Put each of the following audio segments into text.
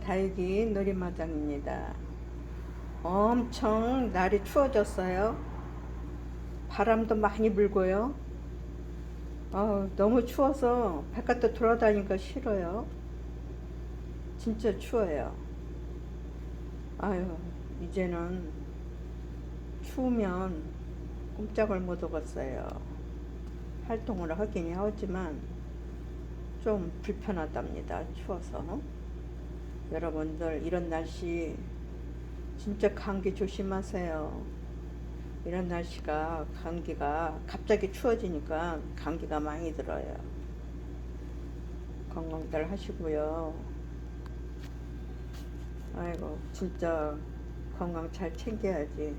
달기 놀이마당입니다. 엄청 날이 추워졌어요. 바람도 많이 불고요. 아, 너무 추워서 바깥에 돌아다니기가 싫어요. 진짜 추워요. 아유, 이제는 추우면 꼼짝을 못 하겠어요. 활동을 하긴 하지만 좀 불편하답니다. 추워서. 여러분들 이런 날씨 진짜 감기 조심하세요. 이런 날씨가 감기가 갑자기 추워지니까 감기가 많이 들어요. 건강들 하시고요. 아이고 진짜 건강 잘 챙겨야지.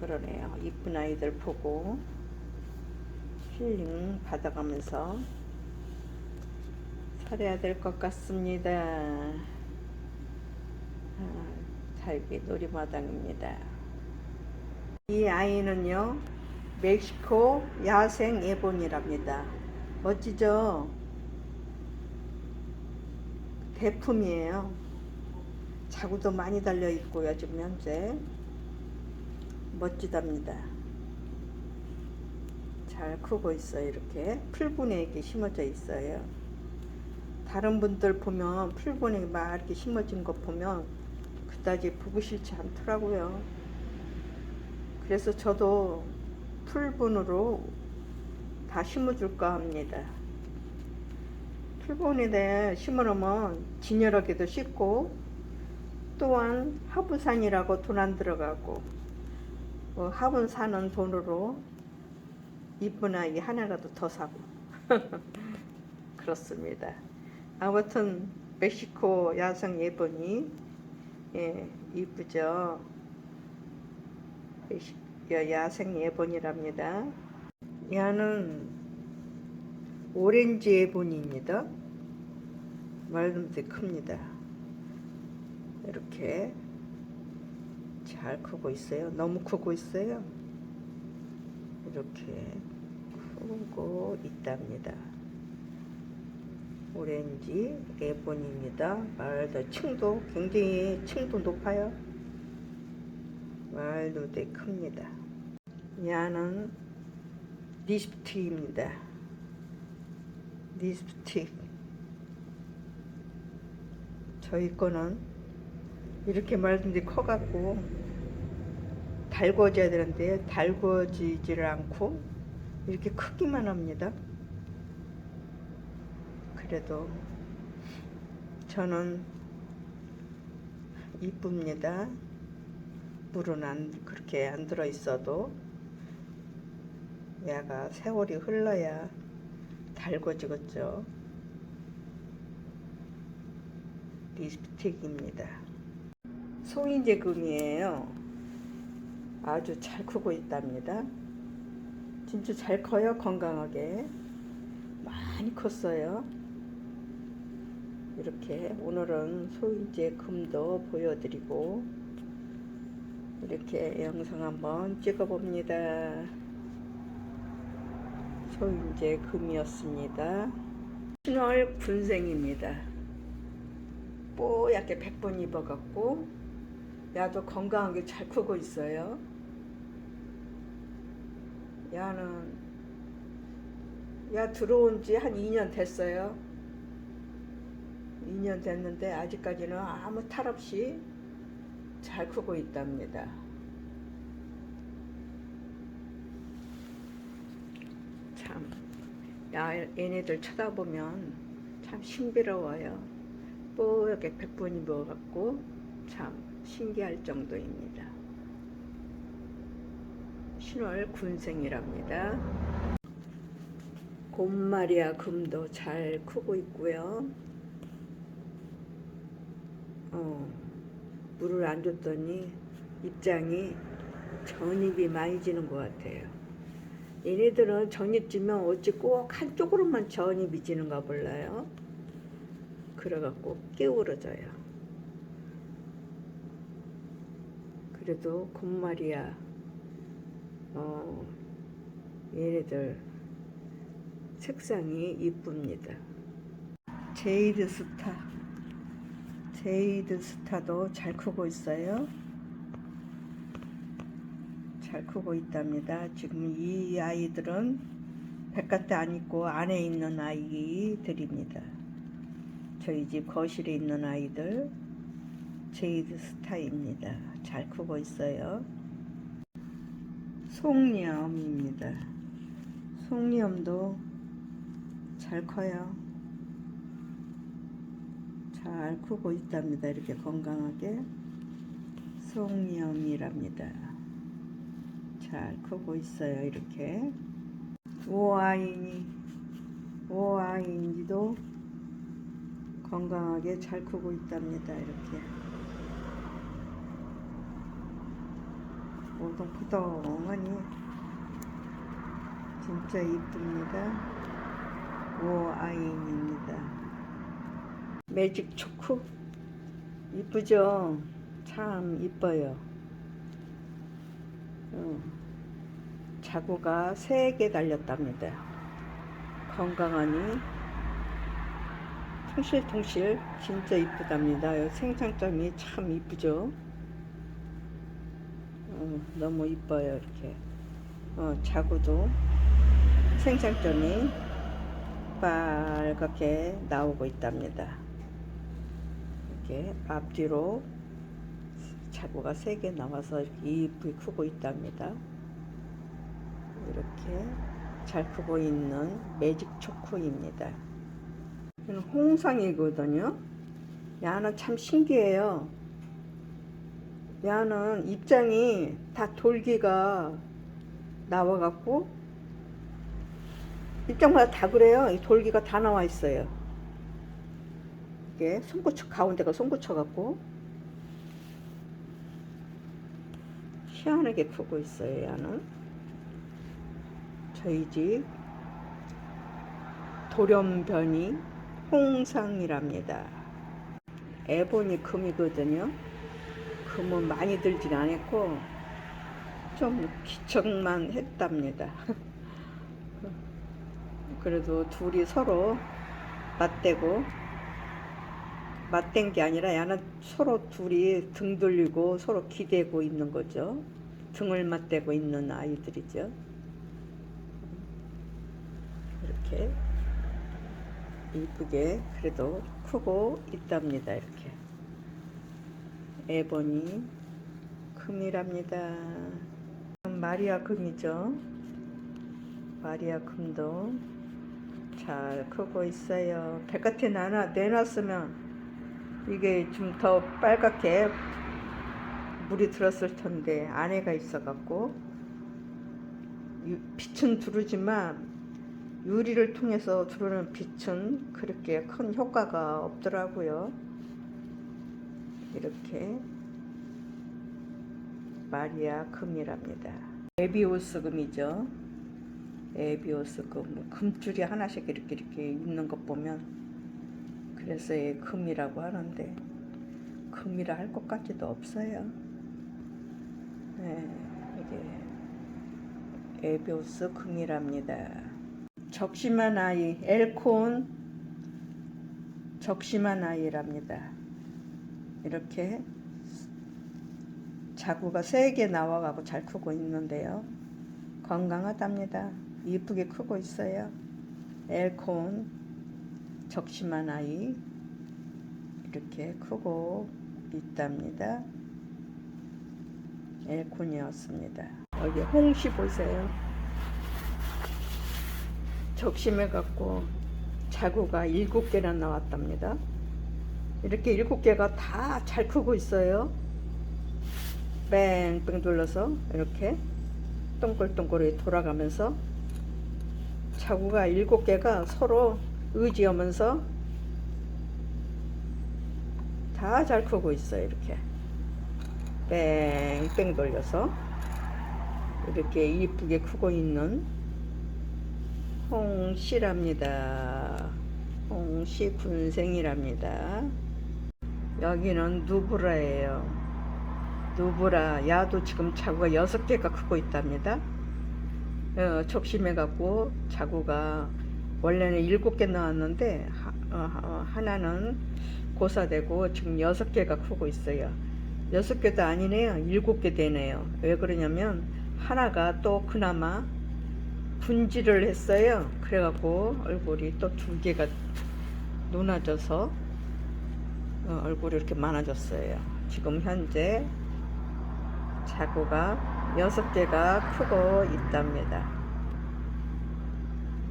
그러네요. 이쁜 아이들 보고 힐링 받아가면서 살아야 될 것 같습니다. 아, 달기 놀이마당입니다. 이 아이는요, 멕시코 야생 예본이랍니다. 멋지죠? 대품이에요. 자구도 많이 달려 있고요, 지금 현재. 멋지답니다. 잘 크고 있어요, 이렇게. 풀분에 이렇게 심어져 있어요. 다른 분들 보면 풀분에 막 이렇게 심어진 거 보면 그다지 보고 싫지 않더라고요. 그래서 저도 풀분으로 다 심어줄까 합니다. 풀분에 심어놓으면 진열하기도 쉽고 또한 하부산이라고 돈 안 들어가고 뭐 화분 사는 돈으로 이쁜 아이 하나라도 더 사고 그렇습니다. 아무튼 멕시코 야생 예본이 예, 이쁘죠. 야생 예본이랍니다. 얘는 오렌지 예본입니다. 말름도 큽니다. 이렇게 잘 크고 있어요. 너무 크고 있어요. 이렇게 크고 있답니다. 오렌지 레본입니다. 말도 층도 굉장히 층도 높아요. 말도 되게 큽니다. 야는 니스프틱입니다. 니스프틱. 저희 거는 이렇게 말든지 커갖고 달궈져야 되는데 달궈지지를 않고 이렇게 크기만 합니다. 그래도 저는 이쁩니다. 물은 안 그렇게 안 들어 있어도 얘가 세월이 흘러야 달궈지겠죠. 립스틱입니다. 소인제금이에요. 아주 잘 크고 있답니다. 진짜 잘 커요, 건강하게. 많이 컸어요. 이렇게 오늘은 소인제 금도 보여드리고 이렇게 영상 한번 찍어봅니다. 소인제 금이었습니다. 신월 군생입니다. 뽀얗게 백번 입어갖고 야도 건강하게 잘 크고 있어요. 야는 야 들어온 지 한 2년 됐어요. 2년 됐는데 아직까지는 아무 탈 없이 잘 크고 있답니다. 참, 야, 얘네들 쳐다보면 참 신비로워요. 뽀얗게 백분이 먹어갖고 참 신기할 정도입니다. 신월 군생이랍니다. 곰마리아 금도 잘 크고 있고요. 어, 물을 안 줬더니 입장이 전입이 많이 지는 것 같아요. 얘네들은 전입 지면 어찌 꼭 한쪽으로만 전입이 지는가 몰라요. 그래갖고 깨우러져요. 그래도 곰마리아 어, 얘네들 색상이 이쁩니다. 제이드 스타 제이드 스타도 잘 크고 있어요. 잘 크고 있답니다. 지금 이 아이들은 바깥에 안 있고 안에 있는 아이들입니다. 저희 집 거실에 있는 아이들 제이드 스타입니다. 잘 크고 있어요. 송리엄입니다. 송리엄도 잘 커요. 잘 크고 있답니다. 이렇게 건강하게 송리엄이랍니다. 잘 크고 있어요. 이렇게 오아인이 오아인이도 건강하게 잘 크고 있답니다. 이렇게 오동포동하니 진짜 이쁩니다. 오아인입니다. 매직 초코 이쁘죠? 참 이뻐요. 어. 자구가 세개 달렸답니다. 건강하니 통실통실 진짜 이쁘답니다. 생장점이 참 이쁘죠? 어, 너무 이뻐요 이렇게. 어, 자구도 생장점이 빨갛게 나오고 있답니다. 이렇게 앞뒤로 자구가 세 개 나와서 이렇게 이쁘게 크고 있답니다. 이렇게 잘 크고 있는 매직 초코입니다. 이건 홍상이거든요. 야는 참 신기해요. 야는 입장이 다 돌기가 나와갖고 입장마다 다 그래요. 이 돌기가 다 나와 있어요. 이게 손고쳐 가운데가 손고쳐 갖고 희한하게 크고 있어요. 야는 저희 집 돌연변이 홍상이랍니다. 에보니 금이거든요. 금은 많이 들진 않았고 좀 기척만 했답니다. 그래도 둘이 서로 맞대고 맞댄 게 아니라 야는 서로 둘이 등 돌리고 서로 기대고 있는 거죠. 등을 맞대고 있는 아이들이죠. 이렇게 이쁘게 그래도 크고 있답니다. 이렇게 에보니 금이랍니다. 마리아 금이죠. 마리아 금도 잘 크고 있어요. 바깥에 나나 내놨으면 이게 좀 더 빨갛게 물이 들었을 텐데 안에가 있어갖고 유- 빛은 두르지만 유리를 통해서 들어오는 빛은 그렇게 큰 효과가 없더라고요. 이렇게 마리아 금이랍니다. 에비오스 금이죠. 에비오스 금 금줄이 하나씩 이렇게 이렇게 있는 것 보면 그래서 이 금이라고 하는데 금이라 할 것 같지도 없어요. 네, 이게 에비오스 금이랍니다. 적심한 아이 엘콘 적심한 아이랍니다. 이렇게 자구가 세 개 나와가고 잘 크고 있는데요. 건강하답니다. 이쁘게 크고 있어요. 엘콘 적심한 아이 이렇게 크고 있답니다. 엘콘이었습니다. 여기 홍시 보세요. 적심해 갖고 자구가 일곱 개나 나왔답니다. 이렇게 일곱 개가 다 잘 크고 있어요. 뺑뺑 돌려서 이렇게 동글동글이 돌아가면서 자구가 일곱 개가 서로 의지하면서 다 잘 크고 있어요. 이렇게 뺑뺑 돌려서 이렇게 이쁘게 크고 있는 홍씨랍니다. 홍씨 군생이랍니다. 여기는 누브라예요. 누브라 야도 지금 자구가 여섯 개가 크고 있답니다. 어, 적심해 갖고 자구가 원래는 일곱 개 나왔는데 하, 어, 어, 하나는 고사되고 지금 여섯 개가 크고 있어요. 여섯 개도 아니네요. 일곱 개 되네요. 왜 그러냐면 하나가 또 그나마 분질을 했어요. 그래갖고 얼굴이 또 두 개가 높아져서 어, 얼굴이 이렇게 많아졌어요. 지금 현재 자구가 여섯 개가 크고 있답니다.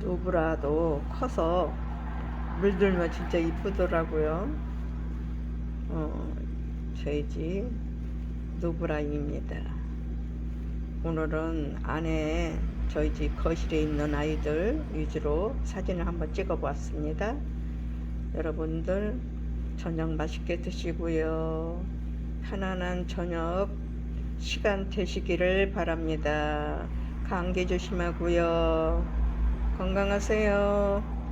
누브라도 커서 물들면 진짜 이쁘더라고요. 어, 저희 집 누브라입니다. 오늘은 안에 저희 집 거실에 있는 아이들 위주로 사진을 한번 찍어 보았습니다. 여러분들 저녁 맛있게 드시고요. 편안한 저녁 시간 되시기를 바랍니다. 감기 조심하고요. 건강하세요.